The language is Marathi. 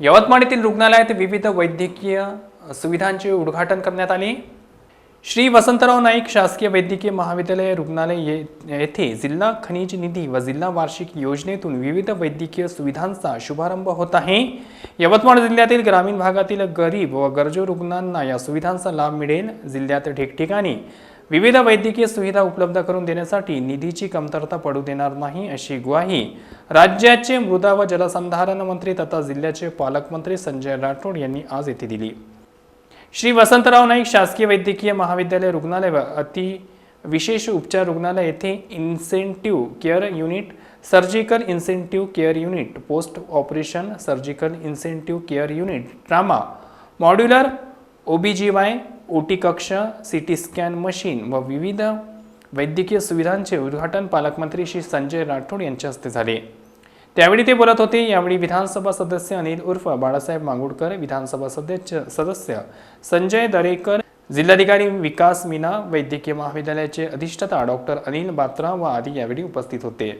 यवतमाळ येथील रुग्णालयात विविध वैद्यकीय सुविधांचे उद्घाटन करण्यात आले. श्री वसंतराव नाईक शासकीय वैद्यकीय महाविद्यालय रुग्णालय ये- येथे जिल्हा खनिज निधी व जिल्हा वार्षिक योजनेतून विविध वैद्यकीय सुविधांचा शुभारंभ होत आहे. यवतमाळ जिल्ह्यातील ग्रामीण भागातील गरीब व गरजू रुग्णांना या सुविधांचा लाभ मिळेल. जिल्ह्यात ठिकठिकाणी विविध वैद्यकीय सुविधा उपलब्ध करून देण्यासाठी निधीची कमतरता पडू देणार नाही अशी ग्वाही राज्याचे मृदा व जलसंधारण मंत्री तथा जिल्ह्याचे पालकमंत्री संजय राठोड यांनी आज येथे दिली. श्री वसंतराव नाईक शासकीय वैद्यकीय महाविद्यालय रुग्णालय व अति विशेष उपचार रुग्णालय येथे intensive care unit surgical intensive care unit post operation surgical intensive care unit trauma modular OBGY OT कक्ष सी टी स्कॅन मशीन व विविध वैद्यकीय सुविधांचे उद्घाटन पालकमंत्री श्री संजय राठोड यांच्या हस्ते झाले. त्यावेळी ते बोलत होते यावेळी विधानसभा सदस्य अनिल उर्फ बाळासाहेब मांगुडकर विधानसभा सदस्य सदस्य संजय दरेकर जिल्हाधिकारी विकास मीना वैद्यकीय महाविद्यालयाचे अधिष्ठाता डॉक्टर अनिल बात्रा व आदी यावेळी उपस्थित होते.